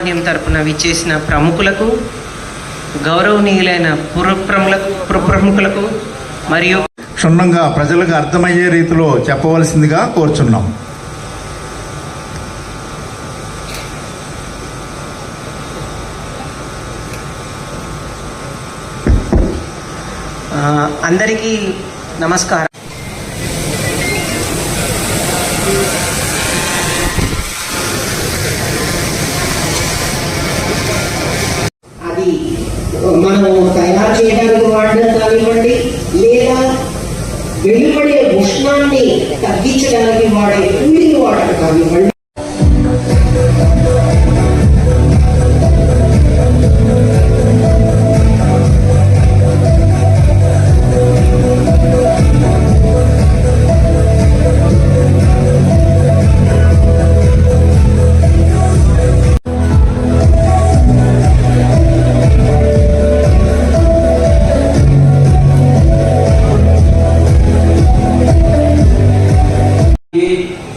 సమాజం తరపున విచ్చేసిన ప్రముఖులకు గౌరవనీయులైన పురప్రములకు పురప్రముఖులకు మరియు క్షుణ్ణంగా ప్రజలకు అర్థమయ్యే రీతిలో చెప్పవలసిందిగా కోరుచున్నాం. అందరికీ నమస్కారం. మనం తయారు చేయడానికి వాడడం కానివ్వండి లేదా వెలువడే ఉష్ణాన్ని తగ్గించడానికి వాడే కూలింగ్ వాటర్ కానివ్వండి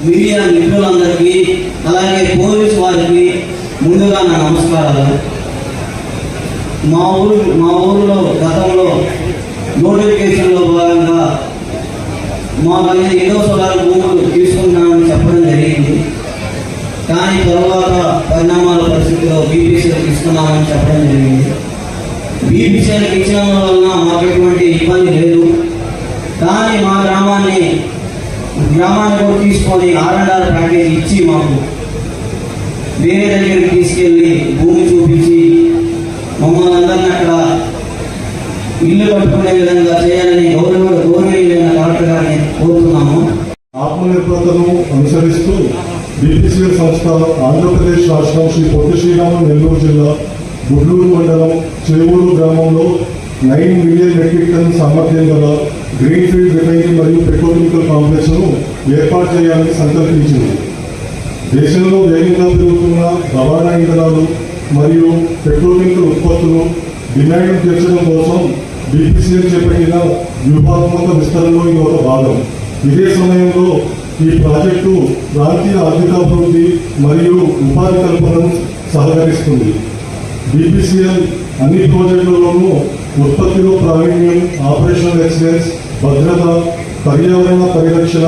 మీడియా మిత్రులందరికీ అలాగే పోలీస్ వారికి ముందుగా నా నమస్కారాలు. మా ఊరు మా ఊరిలో గతంలో నోటిఫికేషన్లో భాగంగా మా పైన ఏదో సోలార్ భూములు తీసుకున్నామని చెప్పడం జరిగింది. కానీ తర్వాత పరిణామాల పరిస్థితిలో బీపీసీలకు ఇస్తున్నామని చెప్పడం జరిగింది. బీపీసీలకు ఇచ్చిన వలన మాకు ఎటువంటి ఇబ్బంది లేదు. కానీ మా గ్రామాన్ని గ్రామాన్ని కూడా తీసుకొని ఆర్ ప్యాకేజ్ ఇచ్చి మాకు వేరే దగ్గరికి తీసుకెళ్ళి భూమి చూపించి మమ్మల్ని అందరినీ అక్కడ ఇల్లు కట్టుకునే విధంగా చేయాలని గౌరవ గౌరవీయులైన కలెక్టర్ గారిని కోరుతున్నాము. ఆత్మనిర్భరతను అనుసరిస్తూ బీపీసీఎల్ సంస్థ ఆంధ్రప్రదేశ్ రాష్ట్రం శ్రీ పొట్టి శ్రీరాములు నెల్లూరు జిల్లా గుడ్లూరు మండలం చేవూరు గ్రామంలో నైన్ మిలియన్ మెట్రిక్ టన్ సామర్థ్యం గల గ్రీన్ ఫీల్డ్ రిఫైనరీ మరియు పెట్రోకెమికల్ కాంప్లెక్స్ను ఏర్పాటు చేయాలని సంకల్పించింది. దేశంలో వేగంగా పెరుగుతున్న రవాణా ఇంధనాలు మరియు పెట్రోకెమికల్ ఉత్పత్తులు డిమాండ్ తీర్చడం కోసం బీపీసీఎల్ చేపట్టిన వ్యూహాత్మక విస్తరణలో ఇది ఒక భాగం. ఇదే సమయంలో ఈ ప్రాజెక్టు ప్రాంతీయ ఆర్థికాభివృద్ధి మరియు ఉపాధి కల్పనను సహకరిస్తుంది. బీపీసీఎల్ అన్ని ప్రాజెక్టులలోనూ ఉత్పత్తిలో ప్రావీణ్యం ఆపరేషనల్ ఎక్సలెన్స్ భద్రత పర్యావరణ పరిరక్షణ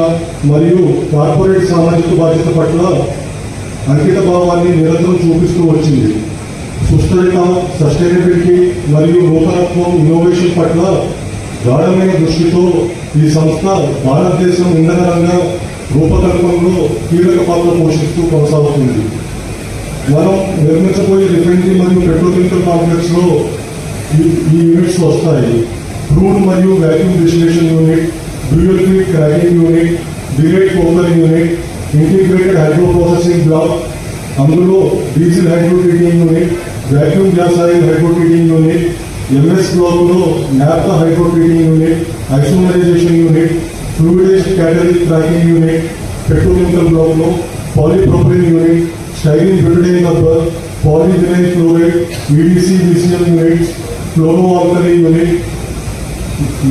మరియు కార్పొరేట్ సామాజిక బాధ్యత పట్ల అంకిత భావాన్ని నిరంతరం చూపిస్తూ వచ్చింది. సుస్థిరత సస్టైనబిలిటీ మరియు నూతనత్వం ఇన్నోవేషన్ పట్ల గాఢమైన దృష్టితో ఈ సంస్థ భారతదేశం ఇంధన రంగ రూపకల్పనలో కీలక పాత్ర పోషిస్తూ కొనసాగుతుంది. మనం నిర్మించబోయే రిఫైనరీ మరియు పెట్రోకెమికల్ కాంప్లెక్స్లో ఈ ఈ యూనిట్స్ వస్తాయి. క్రూడ్ మరియు vacuum distillation unit dual feed cracking unit delayed coker unit integrated hydro processing block అందులో diesel hydro treating unit vacuum gas oil hydro treating unit MS block లో naphtha hydro treating unit isomerization unit fluidized catalytic cracking unit petrochemical block లో polypropylene unit styrene butene rubber polyvinyl chloride EDC BCL units fluoro alkali unit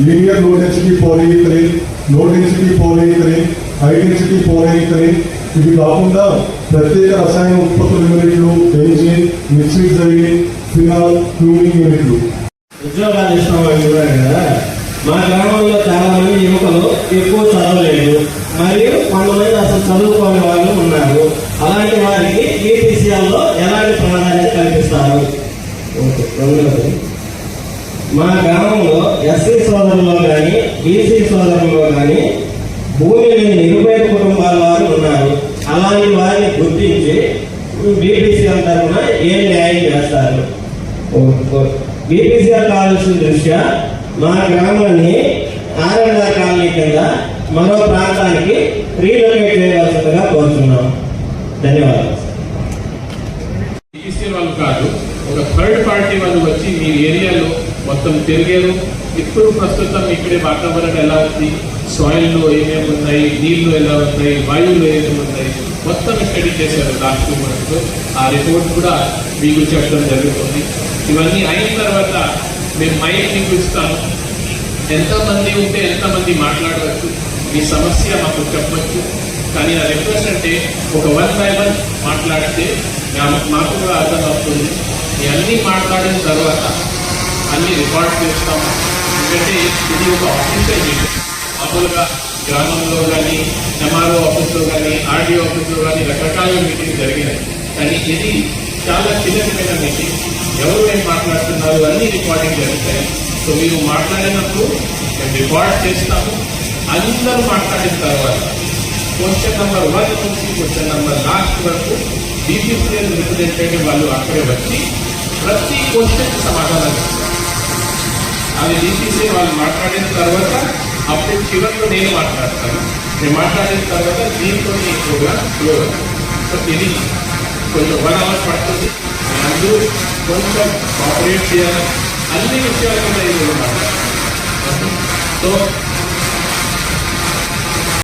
linear low density polyethylene low density polyethylene high density polyethylene ఇవి కాకుండా ప్రత్యేక రసాయన ఉత్పత్తుల యూనిట్లు benzene మిక్సిజైన్ phenol క్లూనింగ్ యూనిట్లు. ఉద్యోగాలు ఇష్టం వాళ్ళు కూడా కదా. మా గ్రామంలో చాలా మంది యువకులు ఎక్కువ చదవలేదు. మరియు కొంతమంది అసలు చదువుకోని వాళ్ళు ఉన్నారు. అలాంటి వారికి ఈపీసీఎల్లో ఎలాంటి ప్రాధాన్యత కల్పిస్తారు? ఓకే, మా గ్రామంలో ఎస్సీ సోదరుల్లో కానీ బీసీ సోదరుల్లో కానీ భూమి లేని నిరుపేద కుటుంబాల వారు ఉన్నారు. అలాంటి వారిని గుర్తించి బీపీసీఎల్ తరఫున ఏం న్యాయం చేస్తారు? బీపీసీఆర్ కావాల్సిన దృష్ట్యా మా గ్రామాన్ని ఆర్ఎన్ఆర్ కాలనీ కింద మరో ప్రాంతానికి రీలొకేట్ చేయవలసిందిగా కోరుతున్నాం ధన్యవాదాలు ఈసీ వాళ్ళు కాదు ఒక థర్డ్ పార్టీ వాళ్ళు వచ్చి మీ ఏరియాలో తెలియదు. ఇప్పుడు ప్రస్తుతం ఇక్కడే వాతావరణం ఎలా ఉంది? సాయిల్లో ఏమేమి ఉన్నాయి? నీళ్ళు ఎలా ఉన్నాయి? వాయువులు ఏమేమి ఉన్నాయి? మొత్తం స్టడీ చేశారు లాస్ట్ టూ మంత్స్ ఆ రిపోర్ట్ కూడా మీకు చెప్పడం జరుగుతుంది. ఇవన్నీ అయిన తర్వాత మేము మైక్ మీకు ఇస్తాము. ఎంతమంది ఉంటే ఎంతమంది మాట్లాడవచ్చు. మీ సమస్య మాకు చెప్పచ్చు. కానీ నా రిక్వెస్ట్ అంటే ఒక వన్ బై వన్ మాట్లాడితే మాకు కూడా అర్థం అవుతుంది ఇవన్నీ మాట్లాడిన తర్వాత అన్ని రికార్డ్ చేస్తాము ఎందుకంటే ఇది ఒక ఆఫీసే మీటింగ్ మామూలుగా గ్రామంలో కానీ ఎంఆర్ఓ ఆఫీస్లో కానీ ఆర్డీఓ ఆఫీస్లో కానీ రకరకాల మీటింగ్ జరిగినాయి. కానీ ఇది చాలా చిన్నమైన మీటింగ్ ఎవరు ఏం మాట్లాడుతున్నారు అన్ని రికార్డింగ్ జరుగుతాయి. సో మీరు మాట్లాడినప్పుడు మేము రికార్డ్ చేస్తాము. అందరూ మాట్లాడిన తర్వాత క్వశ్చన్ నెంబర్ వన్ నుంచి క్వశ్చన్ నెంబర్ లాస్ట్ వరకు బీపీసీఎల్ రిప్రజెంటేటివ్ వాళ్ళు అక్కడే వచ్చి ప్రతి క్వశ్చన్ సమాధానం ఇస్తారు అవి తీసేసి వాళ్ళు మాట్లాడిన తర్వాత అప్పుడు చివరిలో నేను మాట్లాడతాను. నేను మాట్లాడిన తర్వాత దీంతో ఎక్కువగా ప్రోగ్రామ్ సో ఇది కొంచెం వన్ అవర్ పడుతుంది. అందరూ కొంచెం కోఆపరేట్ చేయాలి. అన్ని విషయాల మీద ఇది సో